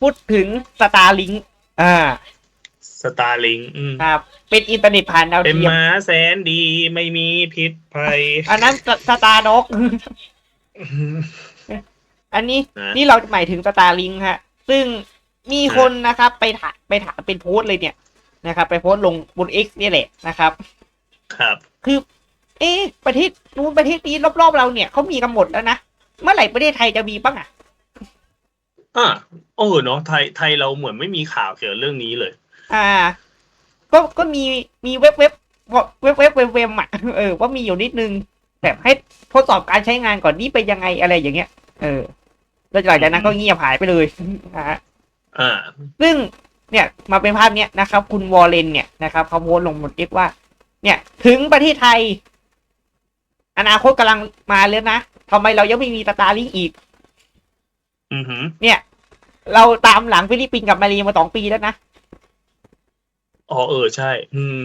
พูดถึงสตาร์ลิงอ่าสตาร์ลิงครับ เป็นอินเทอร์เน็ตผ่านดาวเป็นเทียมม้าแสนดีไม่มีพิษภัย อันนั้นสตาร์นกอันนี้นะ นี่เราหมายถึงสตาร์ลิงฮะ ซึ่งมีคนนะครับไปถามไปถามเป็นโพสต์เลยเนี่ยนะครับ ไปโพสต์ลงบน X เนี่ยแหละนะครับ ครับ คือ เอ๊ะประเทศนู้นประเทศนี้รอบๆเราเนี่ยเขามีกันหมดแล้วนะ เมื่อไหร่ประเทศไทยจะมีบ้างอะ อ่าโอ้เนาะไทยไทยเราเหมือนไม่มีข่าวเกี่ยวกับเรื่องนี้เลย อ่า ก็ก็มีมีเว็บเว็บเว็บเว็บเว็บเว็บอะเออว่ามีอยู่นิดนึงแบบให้ทดสอบการใช้งานก่อนนี่เป็นยังไงอะไรอย่างเงี้ย เออแล้วหลังจากนั้นก็เงียบหายไปเลยนะฮะอ่า ซึ่งเนี่ยมาเป็นภาพเนี้ยนะครับ คุณวอลเลนเนี่ยนะครับเขาโพสต์ลงบนเอ็กว่า เนี่ย ถึงประเทศไทย อนาคตกำลังมาแล้วนะทำไมเรายังไม่มีสตาร์ลิงอีก อือหือเนี่ย เราตามหลังฟิลิปปินส์กับมาเลมาสองปีแล้วนะ อ๋อเออใช่ อืม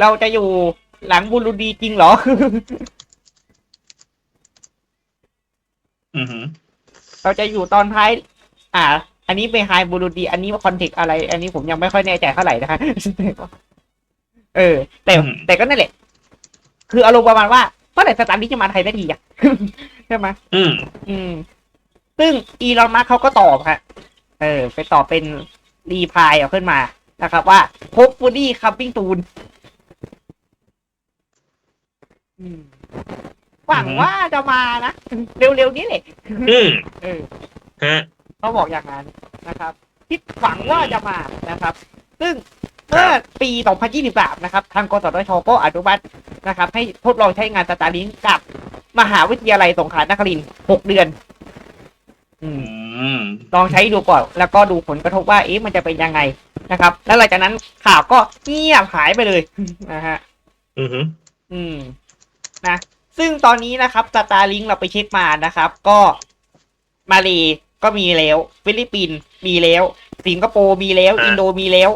เราจะอยู่หลังบูรุนดีจริงเหรอ อือหือเราจะอยู่ตอนท้าย อ่า อันนี้เป็นไฮบูรุนดี อันนี้ว่าคอนเทกอะไร อันนี้ผมยังไม่ค่อยแน่ใจเท่าไหร่นะฮะเออ แต่อืมแต่ก็นั่นแหละ คืออารมณ์ประมาณว่าเมื่อไหร่สตาร์ลิงจะมาไทยสักทีอะ ใช่ไหมอืม อืม ซึ่งอีลอนมัสเขาก็ตอบฮะเออไปตอบเป็นรีพายเอาขึ้นมานะครับ ว่า hopefully coming soon อืมหวังว่าจะมานะ เร็วๆนี้แหละอืมเออฮะเขาบอกอย่างนั้นนะครับ คิดหวังว่าจะมานะครับ ซึ่งเมื่อปี 2023 นะครับ ทางกสทชก็อนุมัตินะครับ ให้ทดลองใช้งานสตาร์ลิงกับมหาวิทยาลัยสงขลานครินทร์6เดือนอืมอืม ลองใช้ดูก่อน แล้วก็ดูผลกระทบว่าเอ๊ะมันจะเป็นยังไงนะครับ แล้วหลังจากนั้นข่าวก็เงียบหายไปเลยนะฮะ อือหืออืม นะ ซึ่งตอนนี้นะครับสตาร์ลิงเราไปเช็คมานะครับ ก็มาเลก็มีแล้ว ฟิลิปปินส์มีแล้ว สิงคโปร์มีแล้ว อินโดมีแล้ว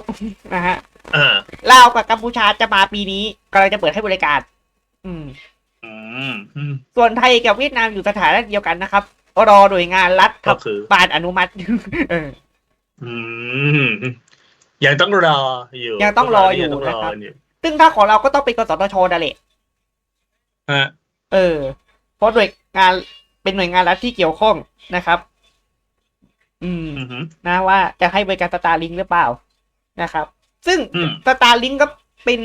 นะฮะอ่าลาวกับกัมพูชาจะมาปีนี้กำลังจะเปิดให้บริการ อืม อืมอืมส่วนไทยกับเวียดนามอยู่สถานะเดียวกันนะครับ รอหน่วยงานรัฐก็คือ บานอนุมัติ เออ อืมยังต้องรออยู่ยังต้องรออยู่งต้องรอนะครับ อยู่ซึ่งถ้าของเราก็ต้องเป็นกสทชนั่นแหละ ฮะเออ เพราะหน่วยงานเป็นหน่วยงานรัฐที่เกี่ยวข้องนะครับ อืม อือหือ นะว่าจะให้บริการสตาร์ลิงหรือเปล่านะครับ ซึ่งอืม สตาร์ลิงก็เป็น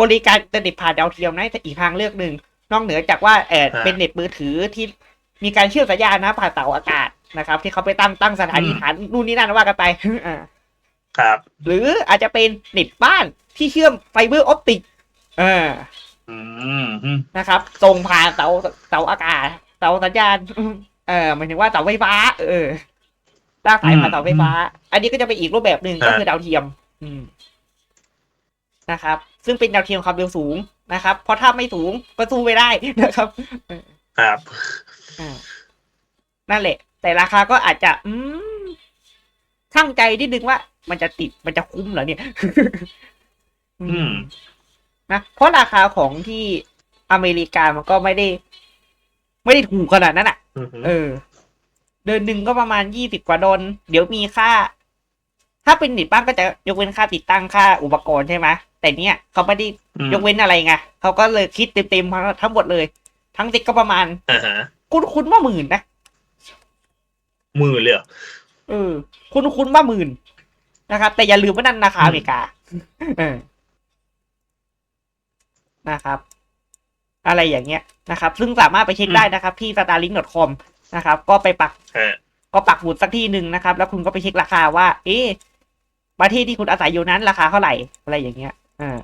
บริการอินเทอร์เน็ตผ่านดาวเทียมนะแต่อีกทางเลือกหนึ่งนอกเหนือจากว่าเออเป็นเน็ตมือถือที่ มีการเชื่อมสัญญาณนะผ่านเสาอากาศนะครับ ที่เขาไปตั้งตั้งสถานีฐานนู่นนี่นั่นว่ากันไปอ่าครับ หรืออาจจะเป็นเน็ตบ้านที่เชื่อมไฟเบอร์ออปติกเอออืมอืมนะครับส่งผ่านเสาเสาอากาศเสาสัญญาณเออหมายถึงว่าเสาไฟฟ้า เออลากสายผ่านเสาไฟฟ้า อันนี้ก็จะเป็นอีกรูปแบบหนึ่งก็คือดาวเทียม อืมนะครับ ซึ่งเป็นดาวเทียมความเร็วสูงนะครับ เพราะถ้าไม่สูงก็สู้ไม่ได้นะครับ ครับอ่านั่นแหละ แต่ราคาก็อาจจะ อืมช่างใจนิดนึงว่า มันจะติดมันจะคุ้มเหรอเนี่ย อืม นะเพราะราคาของที่อเมริกามันก็ไม่ได้ ไม่ได้ถูกขนาดนั้นอะ อือหือเออ เดือนหนึ่งก็ประมาณยี่สิบกว่าดอลเดี๋ยวมีค่า ถ้าเป็นเน็ตบ้านก็จะยกเว้นค่าติดตั้งค่าอุปกรณ์ใช่ไหมแต่เนี้ยเขาไม่ได้อืมยกเว้นอะไรไงเขาก็เลยคิดเต็มๆทั้งหมดเลย ทั้งติดก็ประมาณอ่าฮะคุณคุณว่าหมื่นนะหมือเลยเหรอเออ คุณคุณว่าหมื่นนะครับ แต่อย่าลืมว่านั่นราคาอเมริกาเออนะครับ อะไรอย่างเงี้ยนะครับ ซึ่งสามารถไปเช็คได้นะครับ ที่ starlink.com นะครับ ก็ไปปักฮะก็ปักหมุดสักที่หนึ่งนะครับ แล้วคุณก็ไปเช็คราคาว่า เอ๊ะประเทศที่คุณอาศัยอยู่นั้นราคาเท่าไหร่ อะไรอย่างเงี้ยอ่า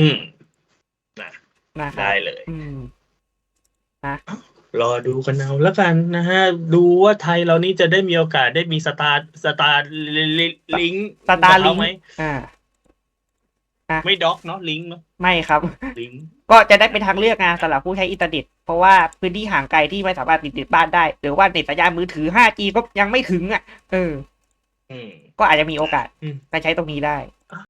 อืมนะครับได้เลย อืม รอดูกันเอาแล้วกันนะฮะ ดูว่าไทยเรานี่จะได้มีโอกาสได้มีสตาร์สตาร์ลิงก์สตาร์ลิงไหมอ่าไม่ด็อกเนาะลิงก์เนาะไม่ครับลิงก์ก็จะได้เป็นทางเลือกไงสำหรับผู้ใช้อินเทอร์เน็ตเพราะว่าพื้นที่ห่างไกลที่ไม่สามารถติดติดบ้านได้ หรือว่าเน็ตสัญญาณมือถือ 5G ก็ยังไม่ถึงอะเอออืมก็อาจจะมีโอกาสอืมการใช้ตรงนี้ได้